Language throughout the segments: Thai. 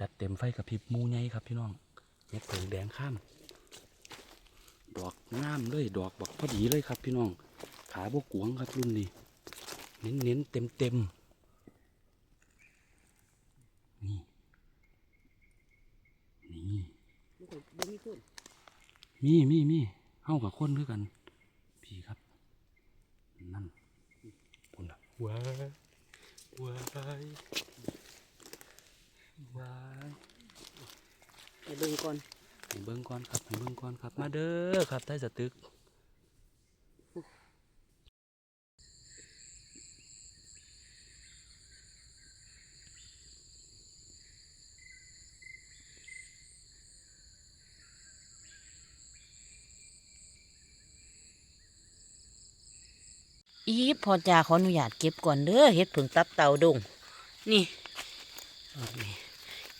จัดเต็มไฟกับพริบมูไงครับพี่น้องเห็ดเผิงแดงข้ามดอกงามเลยดอกบักพอดีเลยครับ พี่น้อง ขาบกกวงครับรุ่นนี้เน้นเน้นเต็มเต็มๆนี่นี่มีมีมีมีเฮากับคนด้วยกัน พี่ครับ นั่นปุ่นละว้าว้าย ว้ายไปเบิ่งก่อนให้เบิ้งก่อนครับให้เบิ้งก่อนครับ มาเด้อครับใต้สตึกอีพอจ่าขออนุญาตเก็บก่อนเด้อเฮ็ดผึ่งตับเต่าดง นี่เอานี่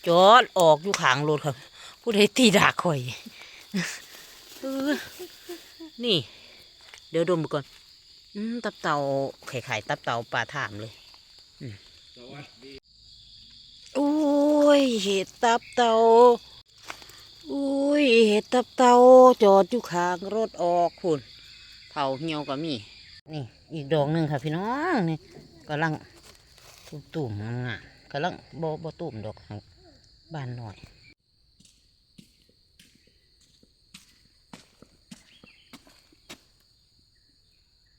จอดออกอยู่ข้างรถครับ ผู้ใดตีดาข่อยนี่ เดี๋ยวดมก่อนตับเต่าไข่ไข่ตับเต่าปลาถามเลยโอ้ยเห็ดตับเต่าอุ้ยเห็ดตับเต่าจอดอยู่ข้างรถออกคุณเผาเหี่ยวก็มี นี่ อีกดอกหนึ่งค่ะพี่น้องนี่กำลังตุ่มๆงามกำลังโบโบตุ่มดอกครั บานหน่อย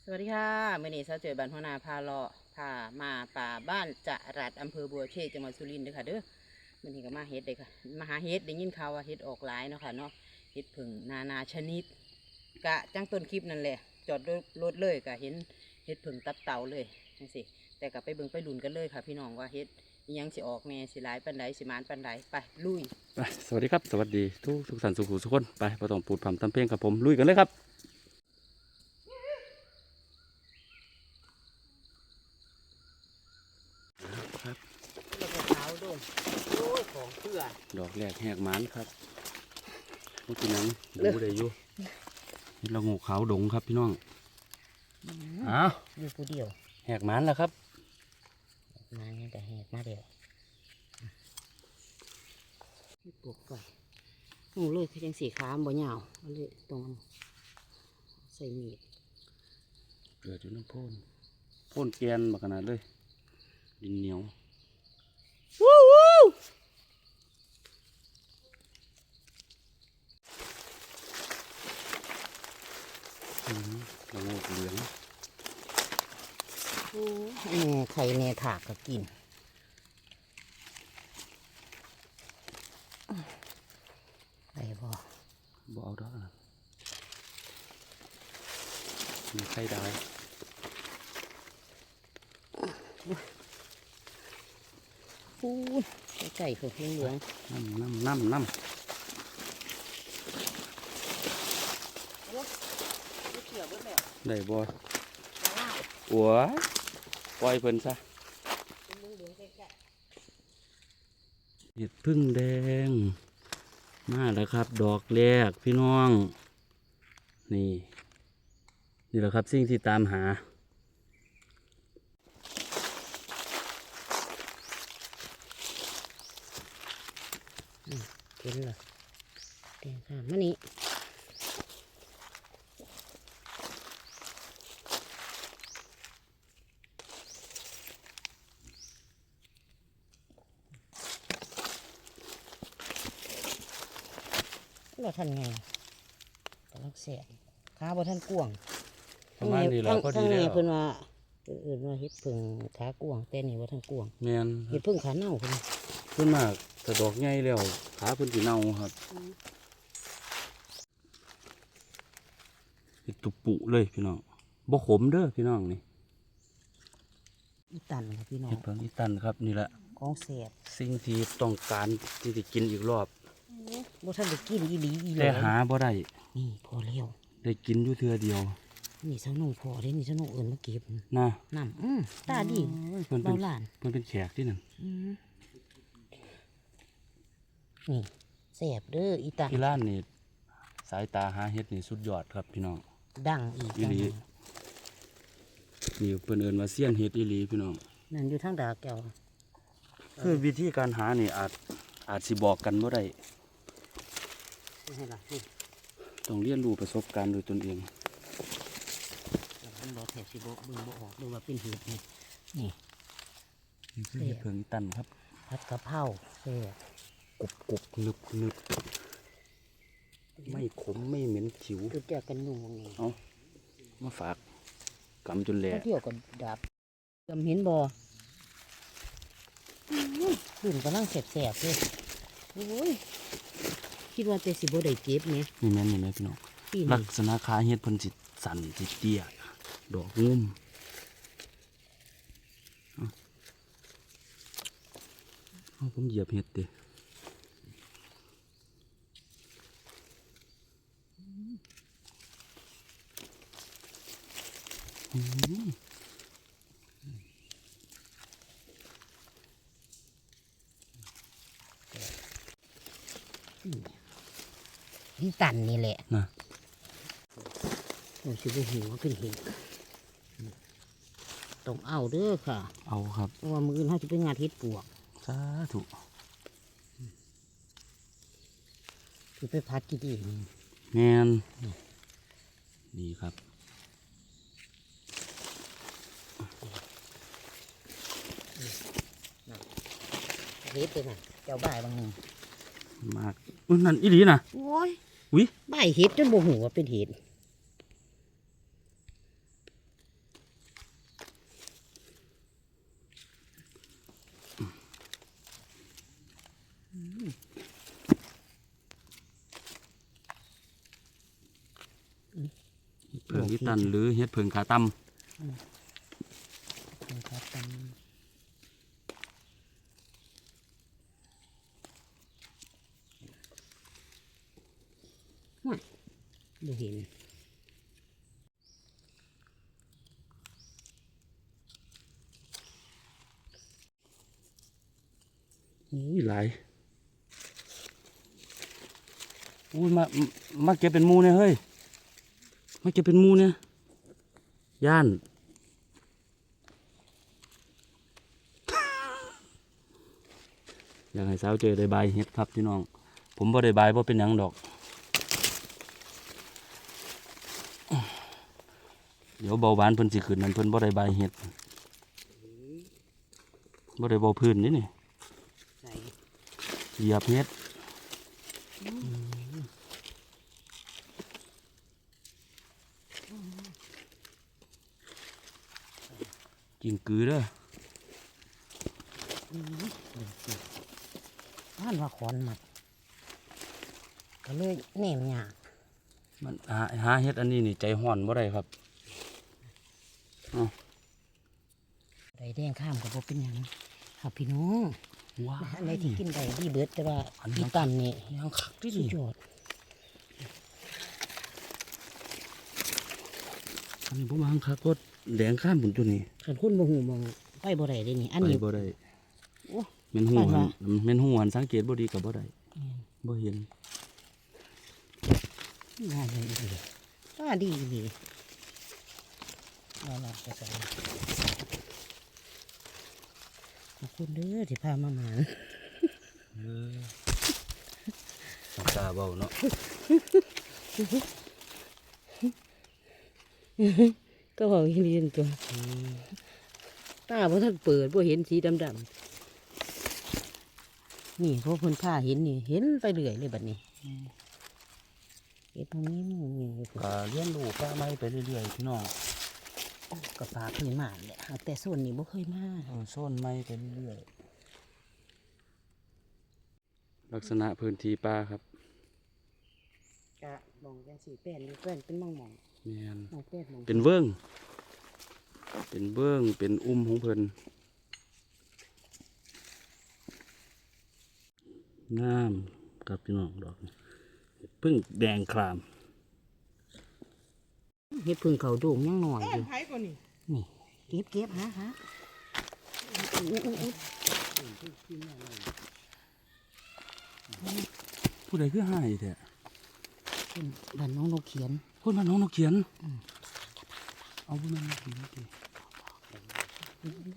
สวัสดีค่ะเมื่อนี้เช้าเจอบ้านหัวนาพาเลาะพามาป่าบ้านจะรัดอำเภอบัวเชษจังหวัดสุรินทร์เด้อค่ะเด้อเมื่อนี้ก็มาเฮ็ดเลยค่ะมาหาเฮ็ดได้ยินข่าวว่าเฮ็ดออกหลายเนาะค่ะเนาะเฮ็ดผึ่งนานาชนิด กะจังต้นคลิปนั่นแหละ จอดรถเลยกะเห็นเฮ็ดผึ่งตับเต่าเลยจังสิแต่กะไปเบิ่งไปลุนกันเลยค่ะ พี่น้องว่าเฮ็ด ยังสิออกแน่สิหลายปันใดสิหมานปันใดไปลุยไปสวัสดีครับ สวัสดีทุกทุกสันสุขุสุขคนไปประต้องปูดผำตำเพลงกับผมลุยกันเลยครับครับแล้วก็ขาวโดนโอ้ยของเพื่อดอกแรกแหกหมันครับเมื่อกี้นังเลิกดูได้อยู่เห็ดละโงูขาวดงครับพี่น้องอ้าวอยู่ผู้เดียวแหกหมันแล้วครับ มาเนี่ยแต่แหกมาเดียวให้ปลูกก่อนโอ้เลยคือจังสีขามบ่ยาวเอาเลยตรงใส่มีดเกิดอยู่น้ำโพ่นโพ่นแกนมาขนาดเลย ดินเหนียววู้วู้อื้อหือละโงูเหลืองโอ้ แน่ไข่แน่ถากก็กินไปบ่บ่เอาดอกนะมีไข่ดาวฟูไก่คือเหลืองน้ำน้ำน้ำน้ๆเขียวเบิดแล้วำได้บ่ ว้าวอัวปล่อยเพิ่นซะเป็นเหลืองๆใกล้เห็ดพึ่งแดง มาแล้วครับ ดอกแรกพี่น้อง นี่ นี่แหละครับสิ่งที่ตามหาๆเห็นเหรอแดงค่ะมานี่ เราทันไงกำลังเสียขาบ่ทันกวางประมาณนี้แหล้วพอดีทั้งแล้นี้วเพิ่นว่าเอื่นว่าเฮ็ดพึ่งขากวางแต่นี่ว่าทันกวางแมนเฮ็ดพึ่งขาเน่าเพิ่นเพิ่นมากแต่ดอกใหญ่แล้วขาเพิ่นสิเน่าครับเห็ดตุปุเลยพี่น้องบ่ขมเด้อพี่น้องนี่อีตันครับพี่น้องเห็ดเพิ่งอีตันครับนี่แหละ ของแซ่บสิ่งที่ต้องการที่จะกินอีกรอบ บ่ทันได้กินอีหลีอีหลแต่อหาบ่ได้นี่พอแล้วได้กินอยู่เทื่อเดียวนี่สนุกพอเด้นี่สนุกเอิ้นมาเก็บนะน้ำอืมตาดีเพิ่นเป็เบานหลานเพิ่นเป็นแขกที่นั่นอืมนี่แซ่บเด้ออีตันที่ร้านนี่สายตาหาเฮ็ดนี่สุดยอดครับพี่น้อง ดังอีกอีหลีนี่เพิ่นเอิ้นว่าเซียนเฮ็ดอีหลีพี่น้อง นั่นอยู่ทางดาแก้วคือวิธีการหานี่อาจอาจสิบอกกันบ่ได้ นี่ให้ล่ะนี่ต้องเรียนรู้ประสบการณ์โดยตนเองมันบ่แทบสิบ่เบิ่งบ่ออกดูว่าเป็นเห็ดนี่นี่นี่คือเห็ดเพิงอีตันครับผัดกะเพราแซ่บกรุบกรุบหนึบหนึบไม่ขมไม่เหม็นขิวจุดเดียวกันยุงนี่เอามาฝากกำจนแหลถ้าเที่ยวก็ดับจำเห็นบ่ดื่นกำลังแสบๆเลยโอ้ย คิดว่าแต่สิบ่ได้เจ็บไหมนี่แม่นนี่แม่พี่น้องปีลันี้กษณะขาเห็ดเพิ่นสิสั่นสิเตี้ยดอกงุ่มเอาเอาผมเหยียบเห็ดดิอืม ที่ตันนี่แหละนะผมสิบ่หิวว่าเป็นเห็ดต้องเอาเด้อค่ะ เอาครับเพราะว่ามืออื่นเขาจะเป็นงานเฮ็ดปวกสาธุคือไปพัดกินเองแมนดีครับเฮ็ดเลยน่ะเจ้าบ่ายบางหนึงมากอุ้ยนั่นอีหลีนะโอ้ย วิบ่ายเฮ็ดจนบ่หูว่าเป็นเห็ดเพิงอีตันหรือเฮ็ดเพิงขาตั้มนะครับตันว้าย บ่เห็นอุ้ยหลายอุ้ยมามาเก็บเป็นมูเนี่ยเฮ้ยมาเก็บเป็นมูเนี่ยย่านอยากให้สาวเจอได้บเฮ็ดครับพี่น้อง ผมบ่ได้ใบายบ่เป็นหยังดอก ดี๋ยวเบาหวานเพิ่นสิขึ้นนั่นเพิ่นบ่ได้บายเฮ็ดบ่ได้เบาพื้นนี่นี่ใส่เหยียบเฮ็ดกินกือเด้อบ้านว่าขอนหมัดก็เลยแหนมหยากมันหาหาเฮ็ดอันนี้นี่ใจห้อนบ่ได้ครับ ด้แดงข้ามกับบ่เป็นหยังครับพี่น้องว้าอันไหนที่กินได้ดีเบิดแต่ว่าอันนี้พี่ตันนี่ยังคักที่สุดนี่ยอดอันนี้ผมวางคักก็แดงข้ามบุญตัวนี้ขันคุณบ่หูมองไปบ่ได้เด้นี่อันไปนี้บ่ได้โอ้แม่นหูไปหัวะนแม่นหูหันสังเกตบ่ดีก็บ่ได้บ่เห็นง่ายเลยอีหลีอ่าดีอีหลีเอาล่ะจะใส่ ขอบคุณเด้อที่พามาหมานเออตาเบาเนาะก็บอกอีหลีนตัวตาบ่ทันเปิดบ่เห็นสีดำๆนี่พวกเพิ่นพาเห็นนี่ เห็นไปเรื่อยเลยบัดนี้เห็นตรงนี้นี่นี่นี่ก็เรียนรู้ป้าไม้ไปเรื่อยๆพี่น้อง ก็ปลาเคยมาแหละหากแต่ส่วนนี้บ่เคยมาเออโซนไม้ไปเรื่อยๆลักษณะพื้นที่ป่าครับกะมองจังสีแป้นนี่แป้นเป็นมองมองแม่นมองแป้นมองเป็นเบิ้งเป็นเบิ้งเป็นอุ้มของเพิ่นงามครับพี่น้องดอกนี้เพิ่งแดงคราม เฮ็ดพึ่งเขาโด่งยังหน่อยอยู่ไผ่ก่อนนี่นี่เก็บเก็บฮะฮะอุ๊ยอุ๊ยอุ๊ยผู้ใดคือหายแท้เป็นบ้านน้องนกเขียนคนมาน้องนกเขียนเอาผู้นั้นมาเขียนดิ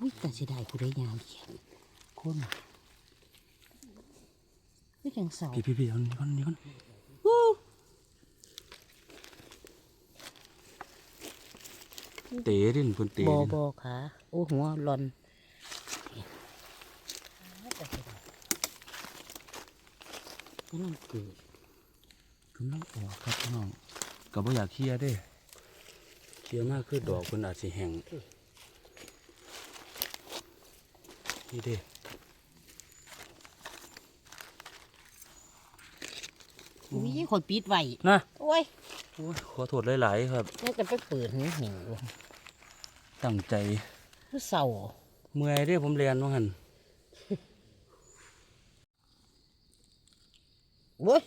อุ้ยแต่เสียดายผู้ใดยามเขียนคนนี่จังเสาพี่พี่พี่เอานี่ก่อนนี่ก่อน เตะดินเพิ่นเตะบอดิบอขาโอ้หัวหลอนก็นั่งเกิดกำลังออกครับพี่น้องก็บ่อยากเคลียร์เด้เคลียร์มากคือดอกเพิ่นอาจสิแห้งนี่เด้อุ้ยคนปิดไว้นะโอ้ยโอ้ย ขอโทษหลายๆครับแล้วกันไปเปิดหิวหิวตั้งใจคือเศร้าเมื่อยเด้ผมเรียนว่าหั่นโว้ย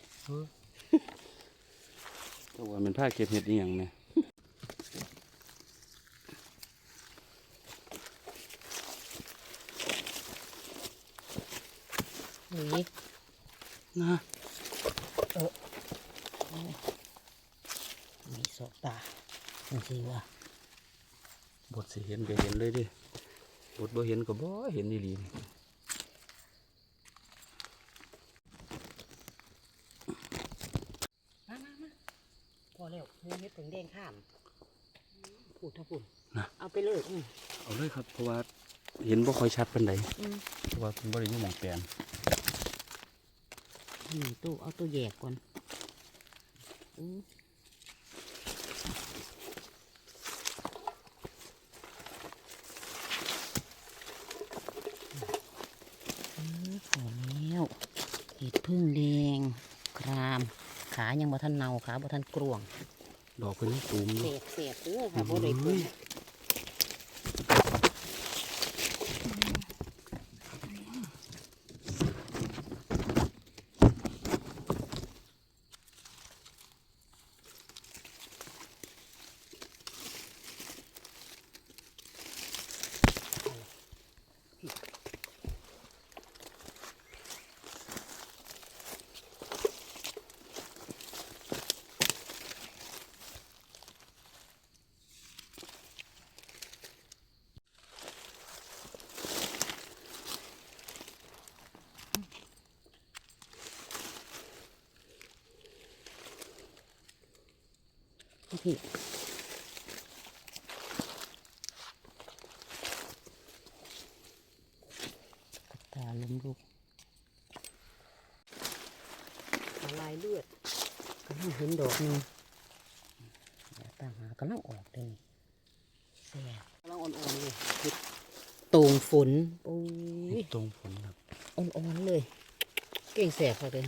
ก็ว่ามันผ้าเก็บเห็ดอีหยังแหม อุ้ย นะ มีสอกตา จังซี่ว่าบทสิเห็นก็เห็นเลยเดิบทบ่เห็นก็บ่เห็นอีหลีนี่มามามาพอแล้วเฮ็ดถึงแดงข้ามพูดถ้าพูดนะเอาไปเลยอืมเอาเลยครับเพราะว่าเห็นบ่ค่อยชัดปานใดอืมเพราะว่าเพิ่นบ่ได้อยู่หม่องแปลนหนึ่งตู้เอาตู้แยกก่อนอืมอืมพอแล้วเห็ดพึ่งแดงคราม ขายังบ่ทันเนาขาบ่ ทันกรวง ดอกเพิ่นยังตูมอเสียู่ยบเสียบเด้อค่ะบ่ได้เพิ่น พี่ตาล้มลุกละลายเลือดกำลังเห็นดอกหนึงเดี๋ยวตามหากำลังออกเลยแซ่บกำลังอ่อนๆเลยเห็ดตรงฝนโอ้ยตรงผลครับอ่อนๆเลย เก่งแสบเขาเลย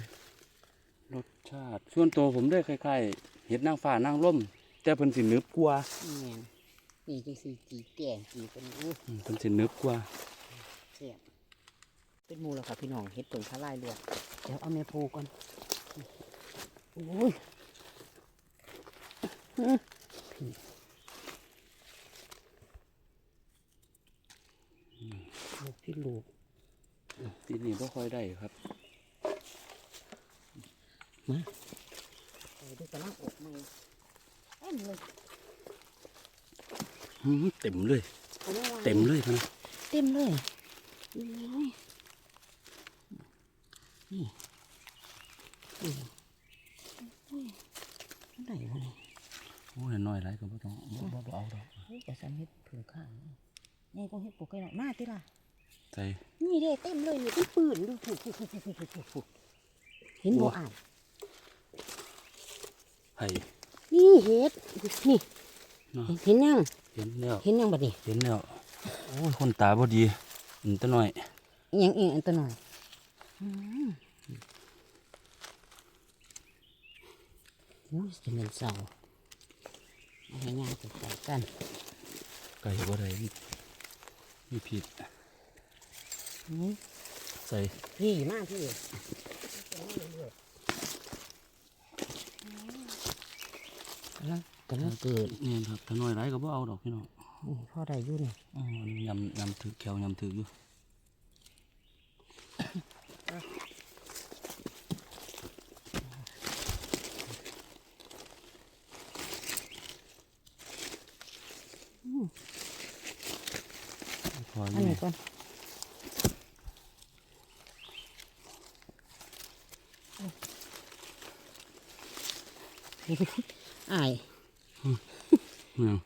รสชาติส่วนตัวผมได้คล้ายๆเห็ดนางฟ้านางร่ม แต่เพิ่นสิหนึบกว่านี่นนี่จังสีจีแกงจีเป็นอู้อืมเพิ่นสิหนึบกว่าแซ่บเป็นหมูแล้วค่ะพี่น้องเห็ดผลทลายเลือดเดี๋ยวเอาแม่พูก่อนโอ้ยอื้อพี่ลูกที่ลูกปีนี้บ่ค่อยได้ครับมาไปดูกระลังอกมือ เต็มเลยอื้อเต็มเลยอาไว้วางเต็มเลยพะนะเต็มเลยโอ้ยนี่อืมโอ้ยไหนวะนี่โอ้ยน้อยหลายก็บ่ต้องบ่บ่บ่เอาดอกเฮ้ยจะซ้ำเฮ็ดผืนข้างนี่นี่ก็เฮ็ดปลูกไก่หน่อยมาติล่ะใส่นี่เด้เต็มเลยนี่เป็นปืนดูถูกถูกถูกถูกถูกถูกถูกเห็นบ่อ่านไผ่ นี่เฮ็ดนี่เนาะเห็นยังเห็นแล้วเห็นยังบัดนี้เห็นแล้วโอ้ยคนตาบ่ดีอืมแตะน้อยอิหยังอีกอันตัวหน่อยอืมอุ้ยจะเป็นเสาเอาให้ย่างใส่กันไก่บ่ได้มีมีผิดอืมใส่พี่มากพี่กำ ลังกำลังเกิดนี่ครับถ้าน้อยหลายก็บ่เอาดอกพี่น้องนี่พ่อได้อยู่นี่อ๋ออันนี้ยำยำถือแขวยำถืออยู่พอออันยู่นี้นี่ก่อน อายเนี่ย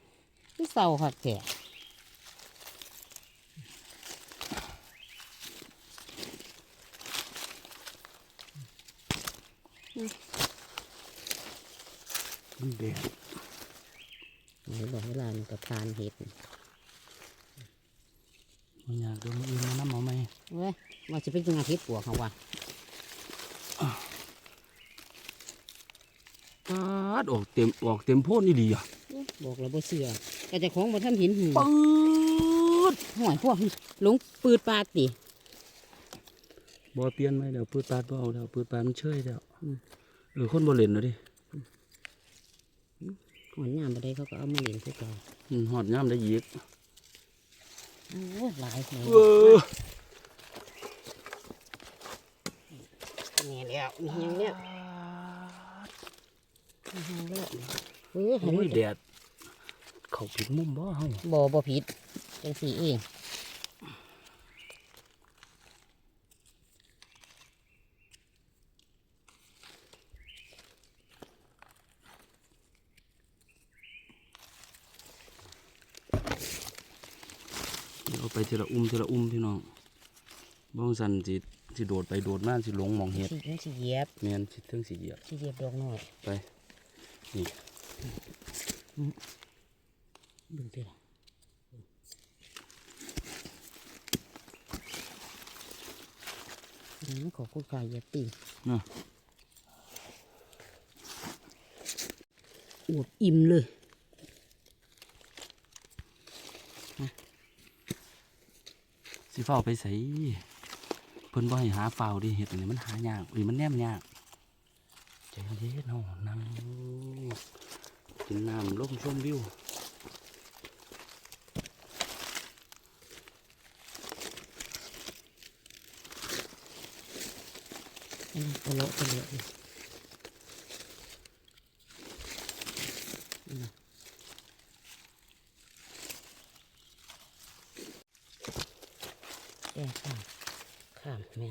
ที่เศร้าค่ะแกมันแดดเดี๋ยวบอกเวลามันก็ทานเห็ดมันอยากโดนมืออื่นมาน้ำเอาไหมเว้ยว่าจะเป็นงานเห็ดปวกเขาว่ะ ปาด ออกเต็มออกเต็มโพ่นนี่ดีอะบอกแล้วบ่เชื่อก็เจะของบ่ท่านเห็นหูปืดห่วยพวกหลงปืดปาดติบ่เปลี่ยนไหมเดี๋ยวปืดปาดบ่เอาแล้วปืดปาดมันเชยแล้วอืมเออคนบ่เล่นแล้วดิหอนยามบ่ได้เขาก็เอามาเล่นพวกเราอืมหอดย่ามได้ยีกโอ้ยหลายเลยเออนี่แล้วมีหยังเนี่ย มีหยังแล้วเออเห็นโอ้ยไหมแดดเขาผิดมุมบ่เฮาบ่บ่ผิดจังสีเองเอาไปทีละอุ้มทีละอุ้มพี่น้องบ้องสันสิสิโดดไปโดดมาสิหลงหมองเห็ดสิมันสิเหยียบแม่นสิถึงสิเหยียบสิเหยียบดอกน้อยไป นี่เบิ่งติล่ะอืมขอคุณกายเหยียบตีนะอวบอิ่มเลยสิเฝ้าไปใส่เพิ่นบ่ให้หาเฝ้าดิเห็ดอันนี้มันหายากหรือมันแนมยากใจเย็นเฮานั่งินน้ำลมชมวิวอันนี้โปโลโปเลยอืมแก้ข้ามข้ามแม่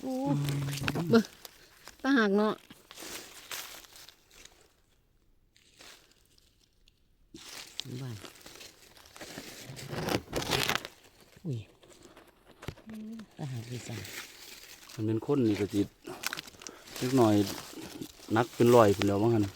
โอ้เบิ่งตาหากเนาะ บ้านอุ้ยตาหากดีสันมันเป็นคนนี่ก็จิตนิดหน่อยนักเป็นรอยพุ่นแล้วว่างั้นก็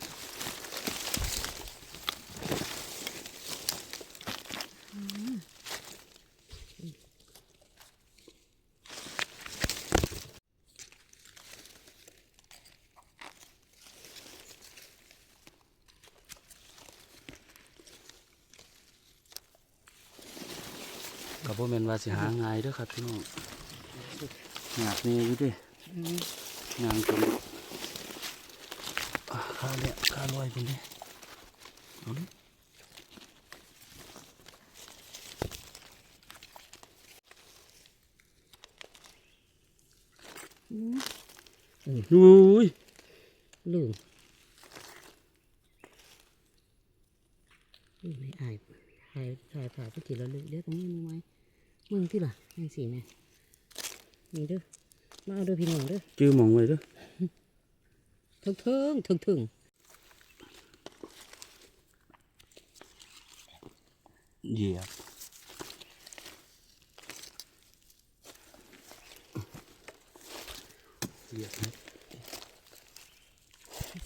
สิหาง่ายเด้อครับพี่น้องยากนี่อยู่เดิอืมงานจนอะข้าเนี่ยข้าลอยคนนี้เอาดิอืมอุ้ยลืมนี่ไม่อายถ่ายถ่ายถ่ายไปทีละลึกเดี๋ยวตรงนี้มีไหม มึงที่ล่ะยังสีแม่นี่เด้อมาเอาเด้อพี่น้องเด้อจื้อหมองไว้เด้อถึงถึงถึงถึงเหยียบเหยียบนะ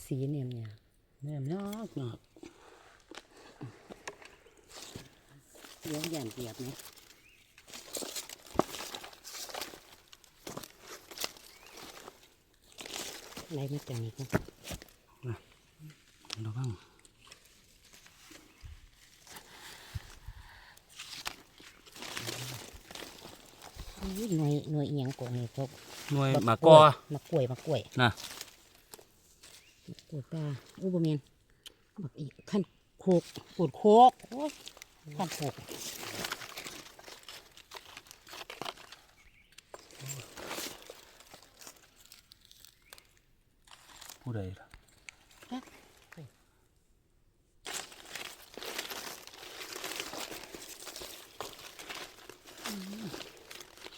สีเนี่ยเนี่ยแม่มยากยากเลี้ยงอย่างเปียบไหม ไรไม่จังอีกนะระวังอุ้ยหน่วยหน่วยเอียงกว่านี่ก็หน่วยหมากกอมากล้วยมากล้วยนะปวดตาอู้บะเมียนบักอีกขั้นโคกปวดโคกโอ้ยขั้นโคก ผู้ใดล่ะ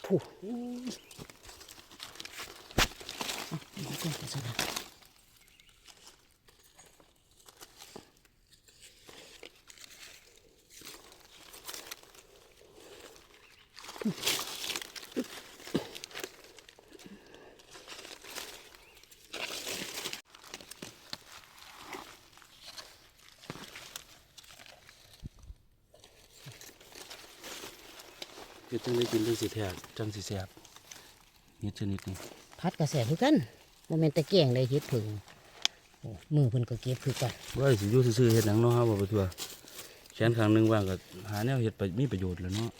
โอ้ะเอาก่อนจะสลัด เฮ็ดจังได้กินจังสิแท้จังสิแซ่บเฮ็ดชนิดนี้พัดกระแสคือกันโมเมนตะแกงได้เฮ็ดผึ่งโอ้มือเพิ่นก็เก็บคือกันว่าสิอยู่ซื่อๆเฮ็ดหนังเนาะฮะบ่ไปทั่วแขนข้างหนึงว่างก็หาแนวเฮ็ดไปมีประโยชน์แหล้วเนาะ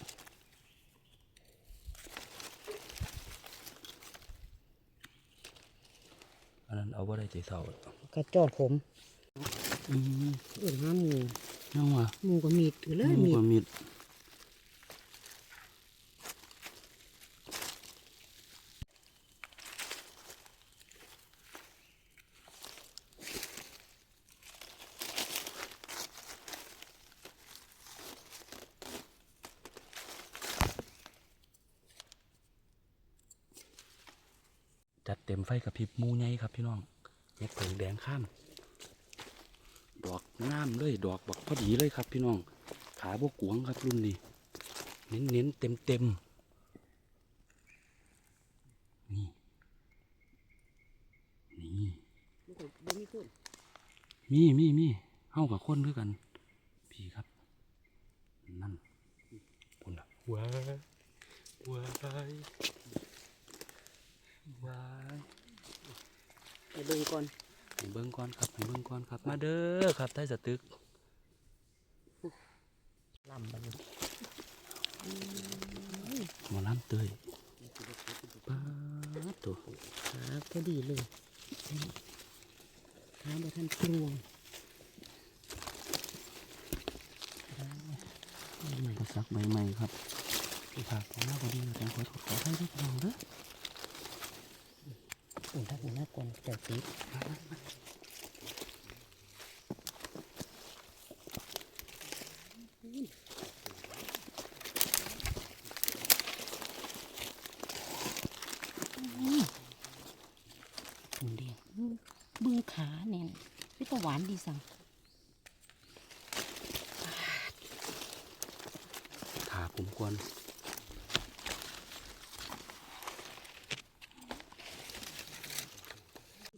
อันนั้นเอาบ่ได้ใจเศร้ากระจอดขมอืมเอื่นห้าหมูยังว่าหมูก็มีดอยู่เลยหมูมีดกับมีด จัดเต็มไฟกับพริบมูใหญ่ครับพี่น้องเห็ดเผงแดงข้ามดอกงามเลยดอกบักพอดีเลยครับ พี่น้อง ขาบกกวงครับรุ่นนี้ เน้นเน้นเต็มเต็มๆนี่ นี่มีมีมีมีเฮากับคนด้วยกัน พี่ครับ นั่นคุณล่ะว้าว้ายว้าย ไปเบิ่งก่อนให้เบิ้งก่อนครับให้เบิ้งก่อนครับ มาเด้อครับใต้สตึกลำบัดนี้หมอลำเตยป้าดตัวขาพอดีเลยขาบ่ทันกลวงกระซักใบใหม่ครับที่ผักของหน้าพอดีแต่ขอโทษขอให้ด้วยพี่น้องเด้อ อุ่นทักอุ่นหน้าก่อนเดี๋ยวติดอุ่นดีบึงขาเนี่ยพี่ตะหวานดีสั่ง ขาผมกวน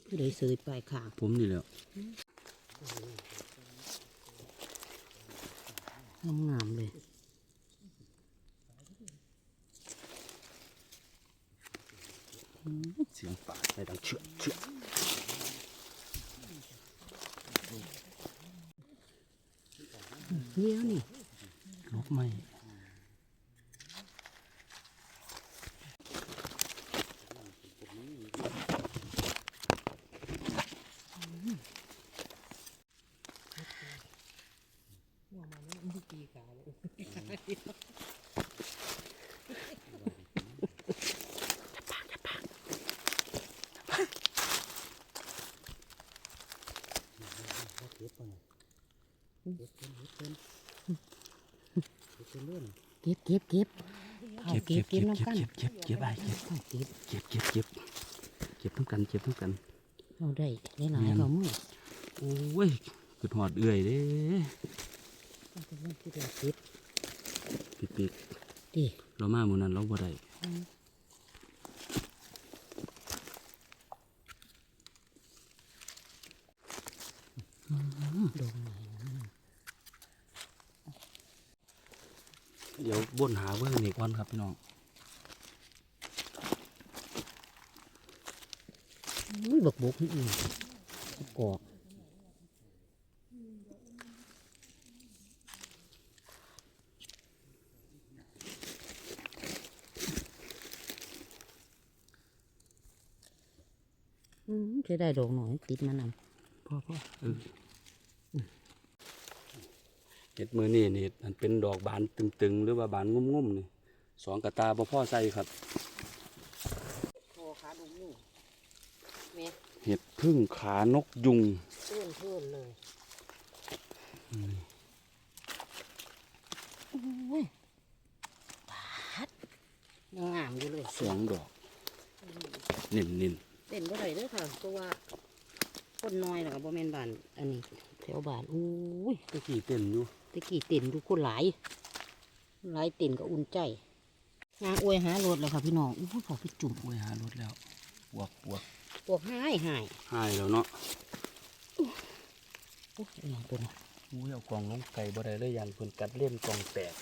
ผู้ใด เสยปลายขางผมนี่แหล้วงามๆเลยเสียงป่าในดังเชื่อเชื่อเนี้ยนี่ลบไม่ เก็บเก็บเก็บเอาเก็บเก็เก็บบเก็เก็บบน้ำกันเก็บเก็บเก็บไอ้เก็บเอาเก็บเก็บเก็บเก็บเก็บทั้งกันเก็บทั้งกันเอาได้ได้หลายแม่นก็มือโอ้ยคือหอดเอื่อยเด้เอาไปเล่นที่เดียวเก็บปิดปิดดิเรามาหมู่นั้นเราบ่ได้ดงไหนนะ เดี๋ยวบนหาเบิ่งนี่ก่อนครับพี่น้องอุ้ยบกบกนี่อีกกอกอืมจะได้ดอกหน่อยติดมานำพ่อพ่อเออ เห็ดมือนี่นี่มันเป็นดอกบานตึงๆ หรือว่าบานงุ่มๆนี่สองกระตาบ่พ่อใส่ครับโอ้ขาดุนี่เม็ดเห็ดพึ่งขานกยุงเพื่อนเพื่อนเลยโอ้ยปาดยังงามอยู่เลยสองดอก นิ่มนิ่มเต้นบ่ได้เด้อค่ะเพราะว่าคนน้อยแล้วก็บ่แม่นบ้านอันนี้แถวบ้านอุ้ยตะกี้เต้นอยู่ ตะกี้เต้นดูคนหลายหลายเต้นก็อุ่นใจนางอวยหารถแล้วค่ะพี่น้องอู้หูขอพี่จุ่มโอ้ยหารถแล้วปวกปวกปวกหายหายหายแล้วเนาะโอ้ยอหย่างตัวนี้อุ้ยเอากล่องลงไก่บ่ได้เลยยันเพิ่นกัดเล่นกล่องแตก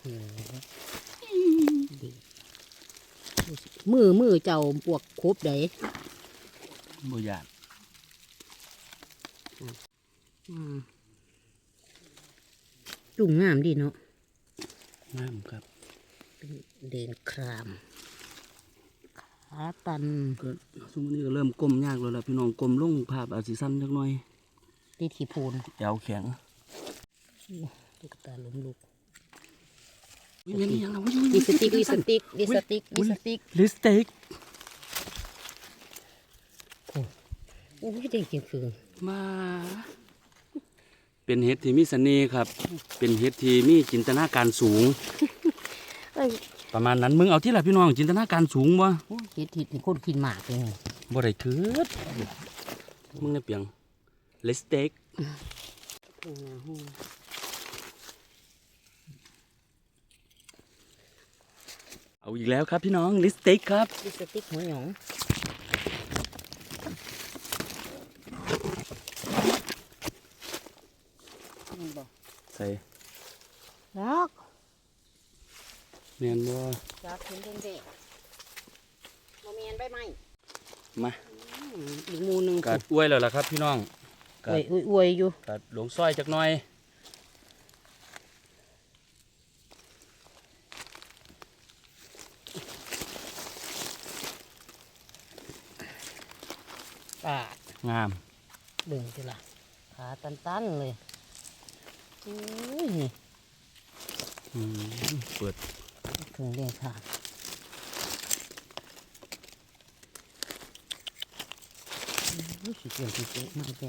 โอ้ดีดูสิมือมือเจ้าปวกครบไดบ่ยานอืม จุ่มงามดีเนาะงามครับเป็นเด่นครามขาตันก็ซุมอนี้ก็เริ่มก้มยากแล้วล่ะพี่น้องก้มลงภาพอาจสิสั้นจักหน่อยติดขี้โพนยาวแข็งตุ๊กตาล้มลุกอุ้ยนี่ยังเราอุ้ยดิสติกดิสติกดิสติกดิสติกลิสเต็กโอ้ยเด็กกินคือมา เป็นเห็ดที่มีเสน่ห์ครับ เป็นเห็ดที่มีจินตนาการสูง เอ้ยประมาณนั้นมึงเอาที่ละพี่น้องจินตนาการสูงบ่โอ้ยเฮ็ดทิดเป็นคนกินหมากเลยไงบ่ได้ถือมึงได้เปียงลิสเต็กโอ้โหเอาอีกแล้วครับพี่น้องลิสเต็กครับ ดิสติกหัวหยองนี่บอก ใส่รักเนียนบ่รักเห็นเด่นเด็กมาเมียนใบไม้มาอืมอีกหมูหนึ่งกัดอวยแล้วล่ะครับพี่น้องอวยอวยอวยอยู่กัดหลงซอยจักหน่อยปาดงามเบิ่งสิล่ะขาตันๆเลยอุ้ยนี่อืม เปิดถึงเรียงขาดอุ้ยสิเกี่ยวสิเกี่ยวมากแก่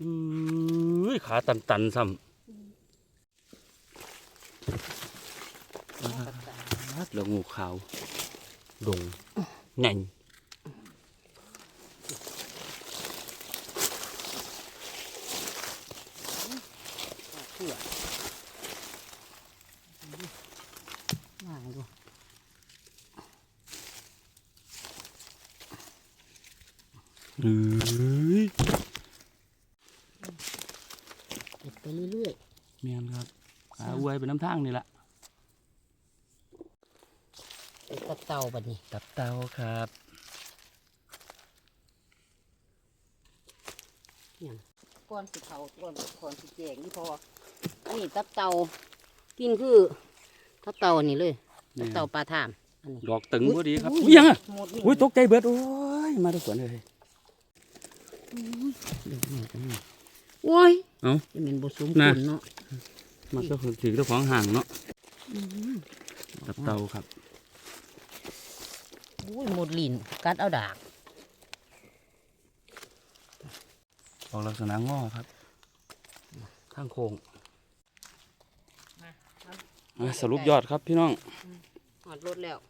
อุ้ยขาตันตันๆซ้ำอ่า แล้วงูขาวดงแหน่ง เผื่อว่างดู เอ้ย เก็บไปเรื่อย เมียนครับขาอวยเป็นน้ำทางนี่แหละ ๆเป็นกระเต่า บัดนี้ตับเตาครับก้อนสิเขาก้อนก้อนสิแจงนี่พออันนี้ตับเต่ากินคือตับเต่าอันนี้เลยตับเต่าปลาถามอันนี้ดอกตึงพอดีครับอุ้อุ้ยยังอะหมดนี่อุ้ยตกใจเบิดโอ้ยมาทุกคนเลยเดี๋ยวนี่กันนี่โอ้ยเอ้าจะเป็นบสมน่ะคุณเนาะมาก็ถือเจ้าของห่างเนาะอื้อหือตับเตาครับโอ้ยหมดลิ้นกัดเอาดากออกลักษณะงอครับ ข้างโค้งอะสรุปยอดครับพี่น้องหอดรถแล้วโ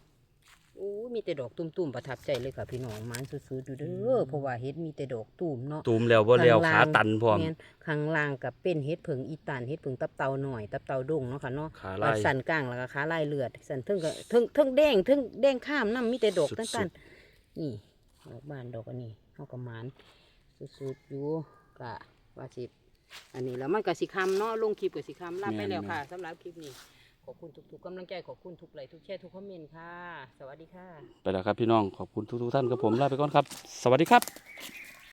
อ้ยมีแต่ดอกตุ่มๆประทับใจเลยค่ะพี่น้องหมันสุดๆอยู่เด้อเพราะว่าเฮ็ดมีแต่ดอกตุ่มเนาะตูมแล้วบ่แล้วข้างล่างขาตันพร้อมแม่นข้างล่างกับเป็นเฮ็ดผึ่งอีตานเฮ็ดผึ่งตับเตาหน่อยตับเตาดงเนาะค่ะเนาะขาว่าลายสันกลางแล้วก็ขาลายเลือดสันเทิงก็เทิงเทิงแดงเทิงแดงข้ามน้ำมีแต่ดอกสุดๆตั้งกันนี่ดอกบานดอกอันนี้เฮากระมานสุดๆอยู่กะว่าสิอันนี้แล้วมันก็สิคำเนาะลงคลิปก็สิคำลาไปแล้วค่ะสำหรับคลิปนี้ ขอบคุณทุกๆกำลังใจขอบคุณทุกไลค์ทุกแชร์ทุกคอมเมนต์ค่ะ สวัสดีค่ะ ไปแล้วครับพี่น้องขอบคุณทุกๆท่านครับผมลาไปก่อนครับ สวัสดีครับ